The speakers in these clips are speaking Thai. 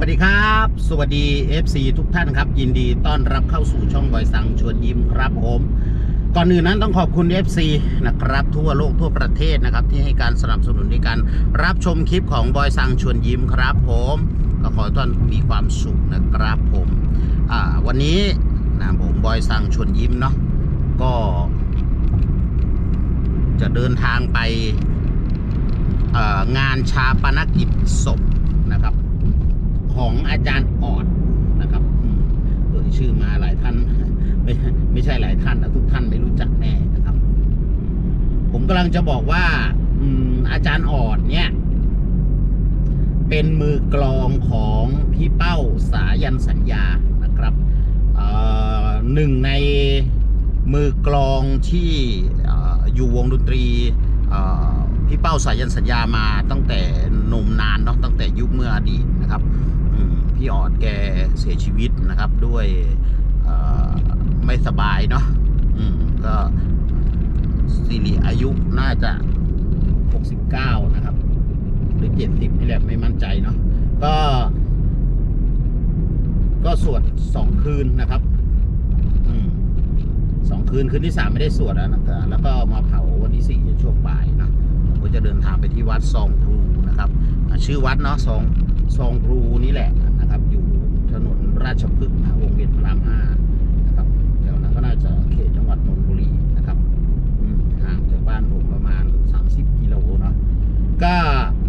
วัสดีครับ สวัสดี FC ทุกท่านครับ ยินดีต้อนรับเข้าสู่ช่องบอยสังชวนยิ้มครับผม ก่อนอื่นนั้นต้องขอบคุณ FC นะครับ ทั่วโลกทั่วประเทศนะครับ ที่ให้การสนับสนุนในการรับชมคลิปของบอยสังชวนยิ้มครับ ผมก็ขอให้ท่านมีความสุขนะครับผมวันนี้นะผมบอยสังชวนยิ้มเนาะก็ จะเดินทางไปงานชาปนกิจศพนะครับ ของอาจารย์ออดนะครับอืมเอ่ยชื่อมาหลายท่าน ไม่ไม่ใช่หลายท่านนะทุกท่านไม่รู้จักแน่นะครับอืมผมกำลังจะบอกว่าอืมอาจารย์ออดเนี่ย เป็นมือกลองของพี่เป้าสายันสัญญานะครับเอ่อหนึ่งในมือกลองที่เอ่ออยู่วงดนตรีเอ่อพี่เป้าสายันสัญญามาตั้งแต่นมนานเนาะตั้งแต่ยุคเมื่ออดีตนะครับอืม พี่ออดแกเสียชีวิตนะครับ ด้วยไม่สบายเนาะก็สิริอายุน่าจะ 69 นะครับ หรือ 70 นี่แหละไม่มั่นใจเนาะก็ ก็สวดสองคืนนะครับสองคืน คืนที่สามไม่ได้สวดแล้วนะแล้วก็มาเผาวันที่สี่ช่วงบ่ายนะผมก็จะเดินทางไปที่วัดซองรูนะครับ ชื่อวัดเนาะซองซองรูนี่แหละนะครับ อยู่ถนน ราชพฤกษ์นะวงเวียนพระรามห้านะครับแถวนั้นก็น่าจะเขตจังหวัดนนทบุรีนะครับห่างจากบ้านผมประมาณ 30กิโลเนาะก็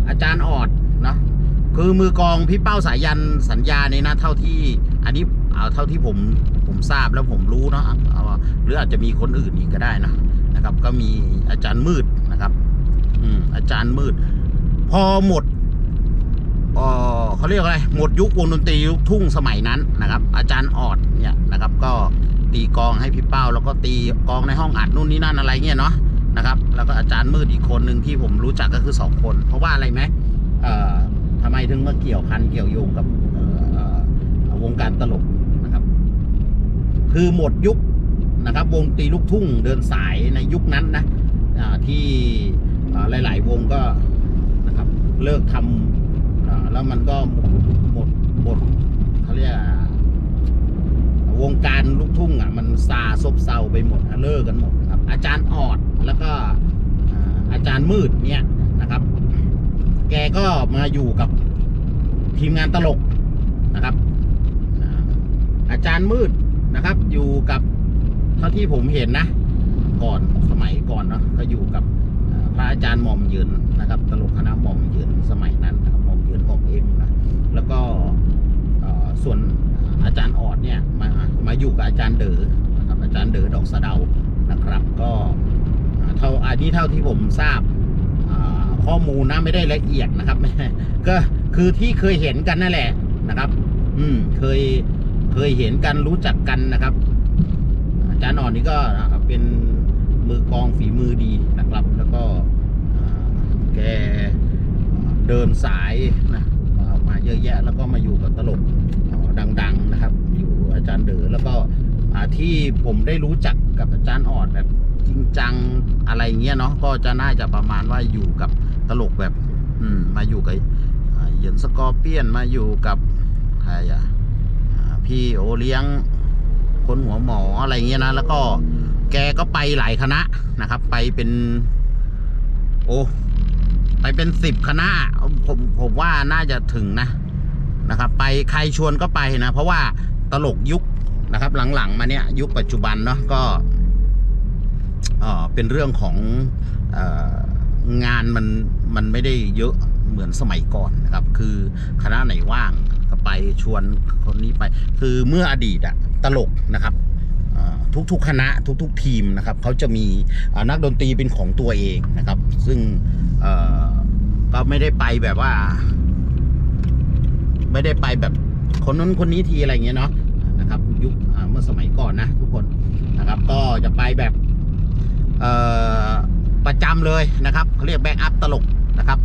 อาจารย์ออดเนาะคือมือกองพี่เป้าสายันสัญญาเนี่ยนะเท่าที่อันนี้เอาเท่าที่ผมผมทราบแล้วผมรู้เนาะเอาหรืออาจจะมีคนอื่นอีกก็ได้นะนะครับ ก็มีอาจารย์มืดนะครับ อืมอาจารย์มืด พอหมด เขาเรียกอะไรหมดยุควงดนตรีลูกทุ่งสมัยนั้นนะครับ อาจารย์ออดเนี่ยนะครับ ก็ตีกองให้พี่เป้าแล้วก็ตีกองในห้องอัดนู่นนี่นั่นอะไรเงี้ยเนาะนะครับ แล้วก็อาจารย์มืดอีกคนหนึ่งที่ผมรู้จักก็คือสองคน เพราะว่าอะไรไหมเอ่อทำไมถึงมาเกี่ยวพันเกี่ยวโยงกับวงการตลกนะครับ คือหมดยุคนะครับ วงตีลูกทุ่งเดินสายในยุคนั้นนะที่หลาย ๆ วงก็นะครับเลิกทำอ่า แล้วมันก็หมดหมดเขาเรียกวงการลูกทุ่งอะมันซาซบเซาไปหมดเลิกกันหมดนะครับ อาจารย์ออดแล้วก็อาจารย์มืดเนี่ยนะครับ แกก็มาอยู่กับทีมงานตลกนะครับ อาจารย์มืดนะครับ อยู่กับเท่าที่ผมเห็นนะ ก่อนสมัยก่อนเนาะก็อยู่กับพระอาจารย์หม่อมยืนนะครับ ตลกคณะหม่อมยืนสมัยนั้นนะครับ ยืนหม่อมเอ็มนะแล้วก็ส่วนอาจารย์ออดเนี่ยมามาอยู่กับอาจารย์เด๋อนะครับอาจารย์เด๋อดอกสะเดานะครับ ก็เท่าอันนี้เท่าที่ผมทราบข้อมูลนะไม่ได้ละเอียดนะครับก็คือที่เคยเห็นกันนั่นแหละนะครับ อืมเคยเคยเห็นกันรู้จักกันนะครับ อาจารย์อ่อนนี่ก็เป็นมือกองฝีมือดีนะครับ แล้วก็แก เดินสายนะมาเยอะแยะแล้วก็มาอยู่กับตลกดัง ๆนะครับ อยู่อาจารย์เด๋อแล้วก็ที่ผมได้รู้จักกับอาจารย์ออนแบบจริงจังอะไรเงี้ยเนาะก็จะน่าจะประมาณว่าอยู่กับตลกแบบ อืมมาอยู่กับเหยินสกอร์เปียนมาอยู่กับใครอะพี่โอเลี้ยงคนหัวหมออะไรเงี้ยนะ แล้วก็แกก็ไปหลายคณะนะครับ ไปเป็น โอ้ ไปเป็นสิบคณะผมผมว่าน่าจะถึงนะนะครับ ไปใครชวนก็ไปนะ เพราะว่าตลกยุคนะครับ หลังๆ มาเนี้ยยุคปัจจุบันเนาะก็เออเป็นเรื่องของอองานมันมันไม่ได้เยอะเหมือนสมัยก่อนนะครับ คือคณะไหนว่างก็ไปชวนคนนี้ไป คือเมื่ออดีตอะตลกนะครับอ่อทุกๆคณะทุกๆทีมนะครับเขาจะมีนักดนตรีเป็นของตัวเองนะครับ ซึ่ง เออก็ไม่ได้ไปแบบว่า ไม่ได้ไปแบบคนนั้นคนนี้ทีอะไรเงี้ยเนาะนะครับ ยุคเมื่อสมัยก่อนนะทุกคนนะครับ ก็จะไปแบบเอ่อประจำเลยนะครับเขาเรียกแบ็กอัพตลกนะครับ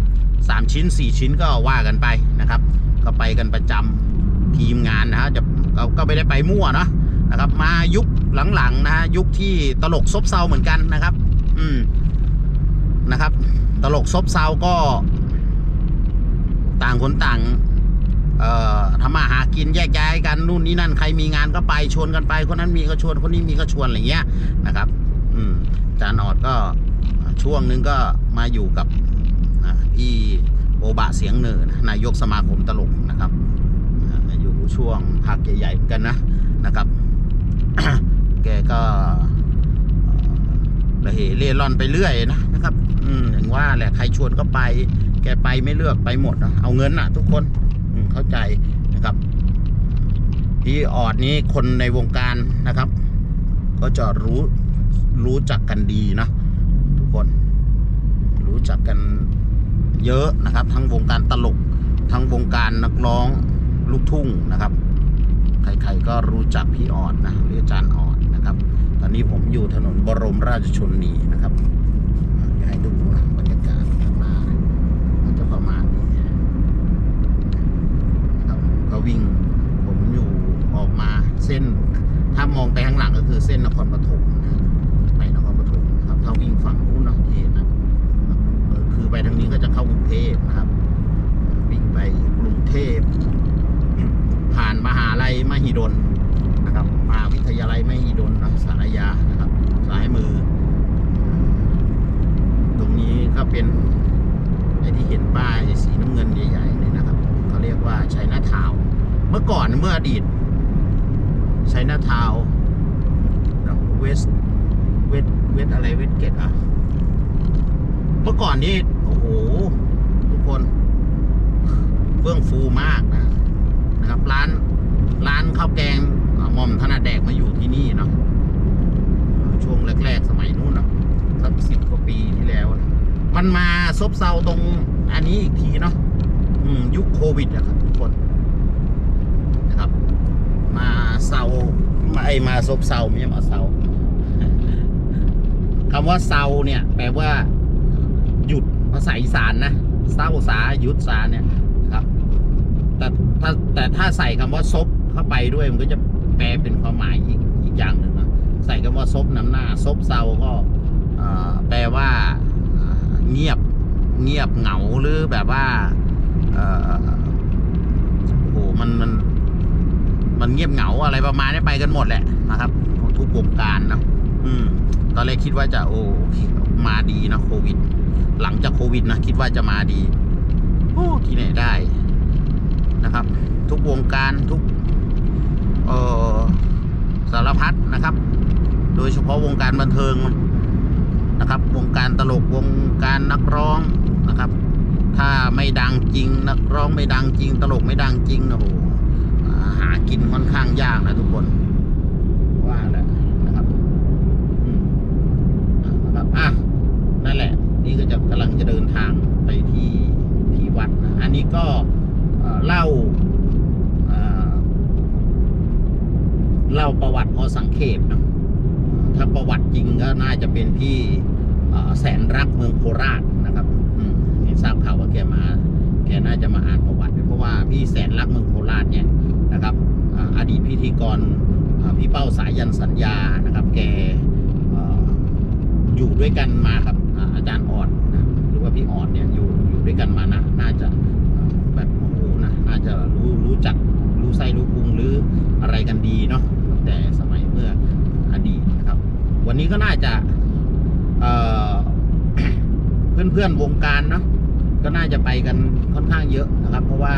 สามชิ้นสี่ชิ้นก็ว่ากันไปนะครับ ก็ไปกันประจำทีมงานนะฮะจะก็ก็ไม่ได้ไปมั่วเนาะนะครับ มายุคหลังๆนะฮะยุคที่ตลกซบเซาเหมือนกันนะครับ อืมนะครับ ตลกซบเซาก็ต่างคนต่างทำมาหากินแยกย้ายกันนู่นนี่นั่นใครมีงานก็ไปชวนกันไปคนนั้นมีก็ชวนคนนี้มีก็ชวนอะไรเงี้ยนะครับ อืมจารย์ออดก็ช่วงนึงก็มาอยู่กับพี่โอบะเสียงเนือนนายกสมาคมตลกนะครับอยู่ช่วงพักใหญ่ๆกันนะนะครับ แกก็ระเหเร่ร่อนไปเรื่อยนะนะครับ มอย่างว่าแหละใครชวนก็ไป แกไปไม่เลือกไปหมดนะเอาเงินน่ะ ทุกคนอืมเข้าใจนะครับพี่ออดนี้คนในวงการนะครับ ก็จะรู้รู้จักกันดีนะทุกคน รู้จักกันเยอะนะครับ ทั้งวงการตลก ทั้งวงการนักร้องลูกทุ่งนะครับ ใครๆก็รู้จักพี่ออดนะหรืออาจารย์ออดนะครับ ตอนนี้ผมอยู่ถนนบรมราชชนนีนะครับอ่าเดี๋ยวให้ดูนะบรรยากาศข้างหน้าก็จะประมาณนี้นะครับ ก็วิ่ง ผมอยู่ออกมาเส้น ถ้ามองไปข้างหลังก็คือเส้นนครปฐมนะไปนครปฐมนะครับ ถ้าวิ่งฝั่งนู้นเนาะที่เห็นนะเออคือไปทางนี้ก็จะเข้ากรุงเทพนะครับ วิ่งไปกรุงเทพ ผ่านมหาลัยมหิดลนะครับมหาวิทยาลัยมหิดลนะสารยานะครับซ้ายมือ ตรงนี้ก็เป็นไอ้ที่เห็นป้ายสีน้ำเงินใหญ่ๆเนี่ยนะครับเขาเรียกว่าชัยนาทาวน์เมื่อก่อนเมื่ออดีต ชัยนาทาวเวสเวสเวสอะไรเวสเกตอะ เมื่อก่อนนี่โอ้โห ทุกคนเฟื่องฟูมากนะนะครับ ร้านร้านข้าวแกงหม่อมถนัดแดกมาอยู่ที่นี่เนาะช่วงแรก ๆ สมัยนู้นเนาะสักสิบกว่าปีที่แล้วนะมันมาซบเซาตรงอันนี้อีกทีเนาะยุคโควิดอะครับทุกคนนะครับ มาเซามาไอมาซบเซาไม่ใช่มาเซา คำว่าเซาเนี่ย แปลว่า หยุดภาษาอีสานนะเศร้าสาหยุดสาเนี่ยครับ แต่ถ้าแต่ถ้าใส่คำว่าซบเข้าไปด้วยมันก็จะแปลเป็นความหมายอีกอีกอย่างหนึ่งนะใส่คำว่าซบนำหน้าซบเซาก็แปลว่าเงียบเงียบเหงาหรือแบบว่าโอ้โหมันมันมันเงียบเหงาอะไรประมาณนี้ไปกันหมดแหละนะครับทุกวงการเนอะ อืม ตอนแรกคิดว่าจะโอเคมาดีนะโควิด หลังจากโควิดนะคิดว่าจะมาดี โอ้ที่ไหนได้นะครับ ทุกวงการทุกเออสารพัดนะครับ โดยเฉพาะวงการบันเทิงนะครับ วงการตลกวงการนักร้องนะครับ ถ้าไม่ดังจริง นักร้องไม่ดังจริง ตลกไม่ดังจริงโอ้โหอ่าหากินค่อนข้างยากนะทุกคน ว่าแหละนะครับอืมอะนะครับอะ นั่นแหละ นี่ก็จะกำลังจะเดินทางไปที่ที่วัดนะอันนี้ก็เล่าเล่าประวัติพอสังเขปนะถ้าประวัติจริงก็น่าจะเป็นพี่แสนรักเมืองโคราชนะครับอืมนี่ทราบข่าวว่าแกมา แกน่าจะมาอ่านประวัติ เพราะว่าพี่แสนรักเมืองโคราชเนี่ยนะครับออดีตพิธีกรพี่เป้าสายันสัญญานะครับ แกออยู่ด้วยกันมาครับ อาจารย์ออดนะหรือว่าพี่ออดเนี่ยอยู่อยู่ด้วยกันมานะน่าจะแบบโอ้โหนะน่าจะรู้รู้จักรู้ไส้รู้พุงหรืออะไรกันดีเนาะตั้งแต่สมัยเมื่ออดีตนะครับ วันนี้ก็น่าจะเอ่อนเพื่อนวงการเนาะก็น่าจะไปกันค่อนข้างเยอะนะครับ เพราะว่า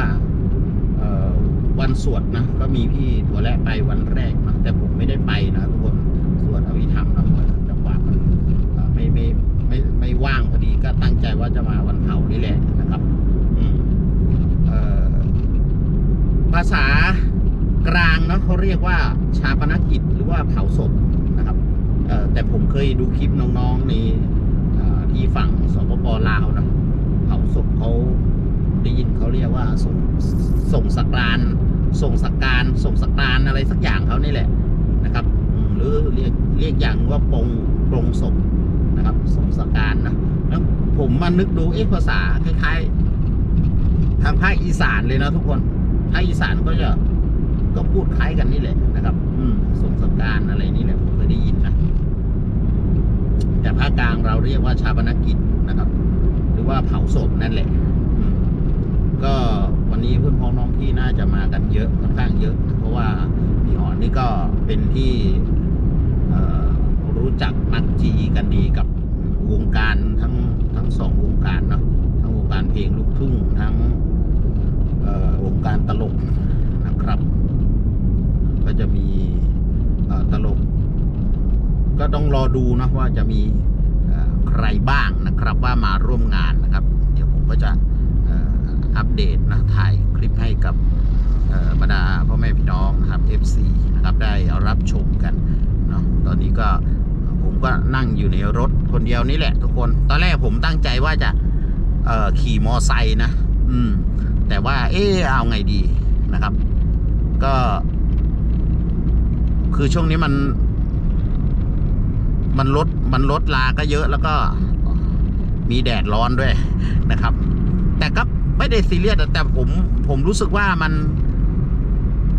วันสวดนะก็มีพี่ถั่วแระไปวันแรกนะแต่ผมไม่ได้ไปนะทุกคนสวดอภิธรรมเนาะจังหวะมันเอ่อไม่ไม่ไม่ไม่ ว่างพอดีก็ตั้งใจว่าจะมาวันเผานี่แหละนะครับอืมเอ่อภาษากลางเนาะเขาเรียกว่าชาปนกิจหรือว่าเผาศพนะครับเอ่อแต่ผมเคยดูคลิปน้องๆในเอ่อที่ฝั่งสปปลาวนะเผาศพเขาได้ยินเขาเรียกว่าส่งส่งสักการส่งสักการส่งสักการอะไรสักอย่างเขานี่แหละนะครับอืมหรือเรียกเรียกอย่างว่าปรงปรงศพ นะครับส่งสการนะแล้วผมมานึกดูเอ๊ะภาษาคล้ายๆ ทางภาคอีสานเลยนะทุกคนภาคอีสานก็จะก็พูดคล้ายกันนี่แหละนะครับ อืมสงสการอะไรนี่แหละผมเคยได้ยินนะแต่ภาคกลางเราเรียกว่าชาปนกิจนะครับ หรือว่าเผาศพนั่นแหละก็วันนี้เพื่อนพ้องน้องพี่น่าจะมากันเยอะค่อนข้างเยอะ เพราะว่าพี่อ่อนนี่ก็เป็นที่ จักมักจีกันดีกับวงการทั้งทั้งสองวงการเนาะทั้งวงการเพลงลูกทุ่งทั้งวงการตลกนะครับ ก็จะมีตลก ก็ต้องรอดูนะว่าจะมีใครบ้างนะครับว่ามาร่วมงานนะครับ เดี๋ยวผมก็จะอัปเดตนะถ่ายคลิปให้กับบรรดาพ่อแม่พี่น้องนะครับ FC นะครับได้รับชมกันเนาะตอนนี้ก็ ผมก็นั่งอยู่ในรถคนเดียวนี่แหละทุกคน ตอนแรกผมตั้งใจว่าจะขี่มอไซค์นะ อืม แต่ว่า เออเอาไงดีนะครับ ก็ คือช่วงนี้มัน มันลดมันลดลาก็เยอะแล้วก็มีแดดร้อนด้วยนะครับ แต่ก็ไม่ได้ซีเรียสแต่ผม ผมรู้สึกว่ามัน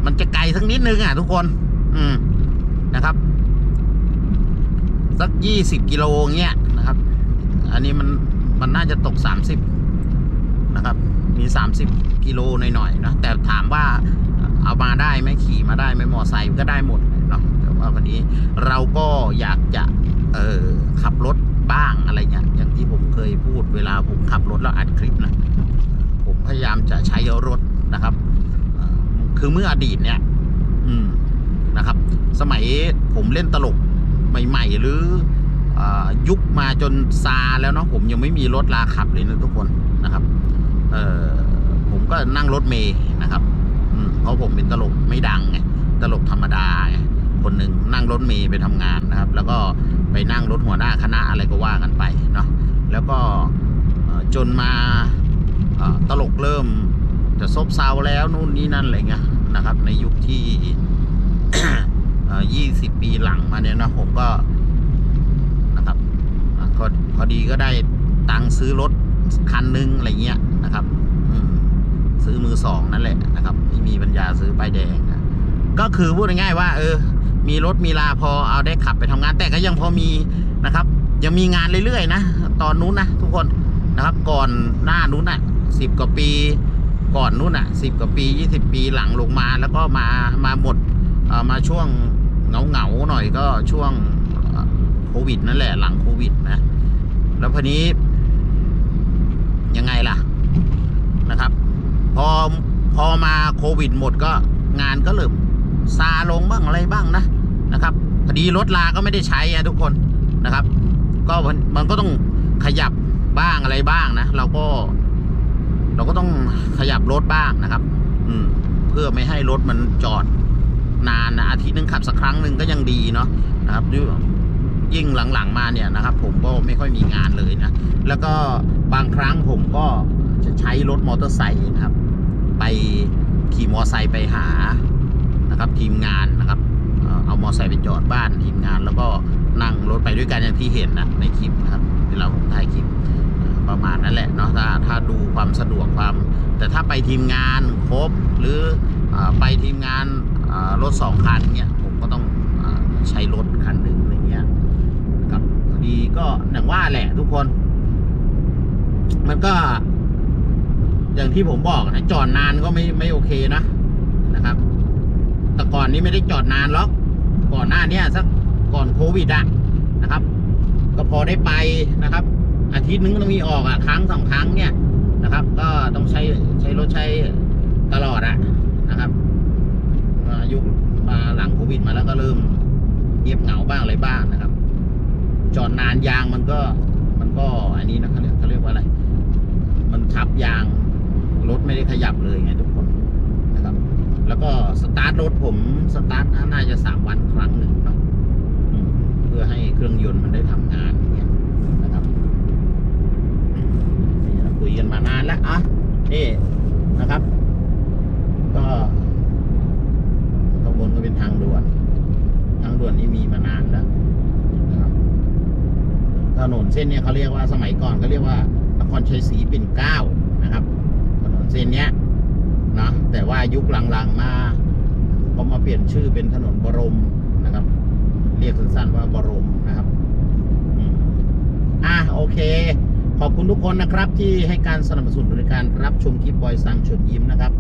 มันจะไกลสักนิดนึงอะทุกคน อืมนะครับ สักยี่สิบกิโลเงี้ยนะครับ อันนี้มันมันน่าจะตกสามสิบนะครับ มีสามสิบกิโลหน่อยๆนะแต่ถามว่าเอามาได้ไหมขี่มาได้ไหมมอไซค์ก็ได้หมดเนาะแต่ว่าวันนี้เราก็อยากจะเออขับรถบ้างอะไรเงี้ยอย่างที่ผมเคยพูดเวลาผมขับรถแล้วอัดคลิปนะผมพยายามจะใช้รถนะครับ คือเมื่ออดีตเนี่ย อืมนะครับ สมัยผมเล่นตลก ใหม่ ๆ หรืออยุคมาจนซาแล้วเนาะผมยังไม่มีรถลาขับเลยนะทุกคนนะครับผมก็นั่งรถเมย์นะครับเพราะผมเป็นตลกไม่ดังไงตลกธรรมดาไงคนหนึ่งนั่งรถเมย์ไปทำงานนะครับ แล้วก็ไปนั่งรถหัวหน้าคณะอะไรก็ว่ากันไปเนาะแล้วก็จนมาตลกเริ่มจะซบเซาแล้วนู่นนี่นั่นอะไรเงี้ยนะครับ ในยุคที่ ยี่สิบปีหลังมาเนี่ยนะผมก็นะครับอะก็พอดีก็ได้ตังค์ซื้อรถคันหนึงอะไรเงี้ยนะครับอืซื้อมือสองนั่นแหละนะครับที่มีปัญญาซื้อป้ายแดงนะก็คือพูดง่ายๆว่า เออ มีรถมีลาพอเอาได้ขับไปทำงาน แต่ก็ยังพอมีนะครับ ยังมีงานเรื่อยๆนะตอนนู้นนะทุกคนนะครับ ก่อนหน้านู้นอะสิบกว่าปีก่อนนู้นอะสิบกว่าปียี่สิบปีหลังลงมาแล้วก็มามาหมดเอ่อมาช่วง เงาเงาหน่อยก็ช่วงโควิดนั่นแหละหลังโควิดนะ แล้วพอนี้ ยังไงล่ะนะครับ พอพอมาโควิดหมดก็งานก็เริ่มซาลงบ้างอะไรบ้างนะนะครับพอดีรถลาก็ไม่ได้ใช้อะทุกคนนะครับ ก็มันมันก็ต้องขยับบ้างอะไรบ้างนะ เราก็ เราก็ต้องขยับรถบ้างนะครับ อืม เพื่อไม่ให้รถมันจอด นานนะอาทิตย์หนึงขับสักครั้งหนึ่งก็ยังดีเนาะนะครับยิ่งหลังๆมาเนี่ยนะครับ ผมก็ไม่ค่อยมีงานเลยนะ แล้วก็บางครั้งผมก็จะใช้รถมอเตอร์ไซค์นะครับ ไปขี่มอเตอร์ไซค์ไปหานะครับ ทีมงานนะครับ เอามอเตอร์ไซค์ไปจอดบ้านทีมงาน แล้วก็นั่งรถไปด้วยกันอย่างที่เห็นนะในคลิปนะครับเวลาผมถ่ายคลิปประมาณนั้นแหละเนาะถ้าถ้าดูความสะดวกความ แต่ถ้าไปทีมงานครบหรืออไปทีมงาน รถสองคันเนี่ยผมก็ต้องอใช้รถคันหนึ่งอะไรเงี้ยครับดีก็อย่างว่าแหละทุกคน มันก็ อย่างที่ผมบอกนะจอดนานก็ไม่ไม่โอเคนะนะครับ แต่ก่อนนี้ไม่ได้จอดนานหรอกก่อนหน้าเนี้ยสักก่อนโควิดอะนะครับ ก็พอได้ไปนะครับ อาทิตย์นึงต้องมีออกอะครั้งสองครั้งเนี่ยนะครับ ก็ต้องใช้ใช้รถใช้ตลอดอะนะครับ ยุคมาหลังโควิดมาแล้วก็เริ่มเงียบเหงาบ้างอะไรบ้างนะครับ จอดนานยางมันก็มันก็อันนี้นะเขาเรียกเขาเรียกว่าอะไร มันทับยางรถไม่ได้ขยับเลยไงทุกคนนะครับ แล้วก็สตาร์ทรถผมสตาร์ทน่าจะสามวันครั้งหนึ่งเนาะเพื่อให้เครื่องยนต์มันได้ทำงานอย่างเงี้ยนะครับคุยกันมานานแล้วอะนี่นะครับ ก็ บนก็เป็นทางด่วน ทางด่วนนี่มีมานานแล้วนะครับถนนเส้นเนี้ยเขาเรียกว่าสมัยก่อนเขาเรียกว่านครชัยศรีเปิ่นเก้านะครับ ถนนเส้นเนี้ยนะแต่ว่ายุคหลังๆมาก็มาเปลี่ยนชื่อเป็นถนนบรมนะครับ เรียกสั้นๆว่าบรมนะครับอะโอเค ขอบคุณทุกคนนะครับที่ให้การสนับสนุนในการรับชมคลิปบอยสังชวนยิ้มนะครับ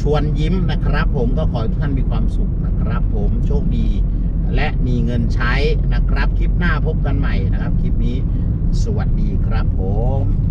ชวนยิ้มนะครับ ผมก็ขอให้ทุกท่านมีความสุขนะครับ ผมโชคดีและมีเงินใช้นะครับ คลิปหน้าพบกันใหม่นะครับ คลิปนี้สวัสดีครับผม